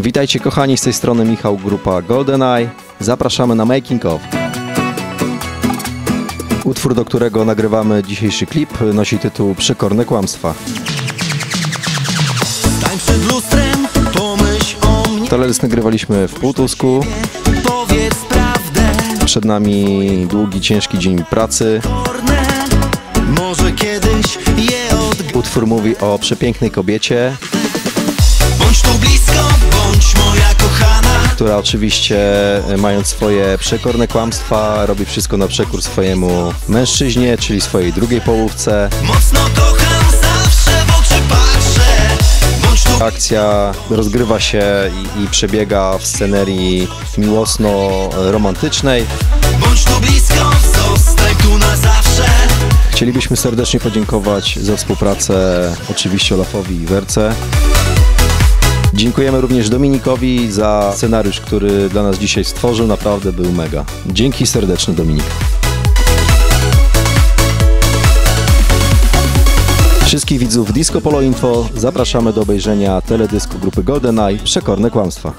Witajcie kochani, z tej strony Michał, grupa GoldenEye. Zapraszamy na Making of. Utwór, do którego nagrywamy dzisiejszy klip, nosi tytuł Przekorne kłamstwa. Stań przed lustrem, pomyśl o mnie Teledysk nagrywaliśmy w Półtusku. Powiedz prawdę, Przed nami długi, ciężki dzień pracy. Może kiedyś je. Utwór mówi o przepięknej kobiecie, która oczywiście e, mając swoje przekorne kłamstwa robi wszystko na przekór swojemu mężczyźnie, czyli swojej drugiej połówce. Mocno kocham, zawsze w oczy patrzę Akcja rozgrywa się i, i przebiega w scenerii miłosno-romantycznej. Bądź tu blisko, zostań tu na zawsze Chcielibyśmy serdecznie podziękować za współpracę oczywiście Olafowi i Werce. Dziękujemy również Dominikowi za scenariusz, który dla nas dzisiaj stworzył. Naprawdę był mega. Dzięki serdeczne Dominik. Wszystkich widzów Disco Polo Info zapraszamy do obejrzenia teledysku grupy GoldenEye Przekorne Kłamstwa.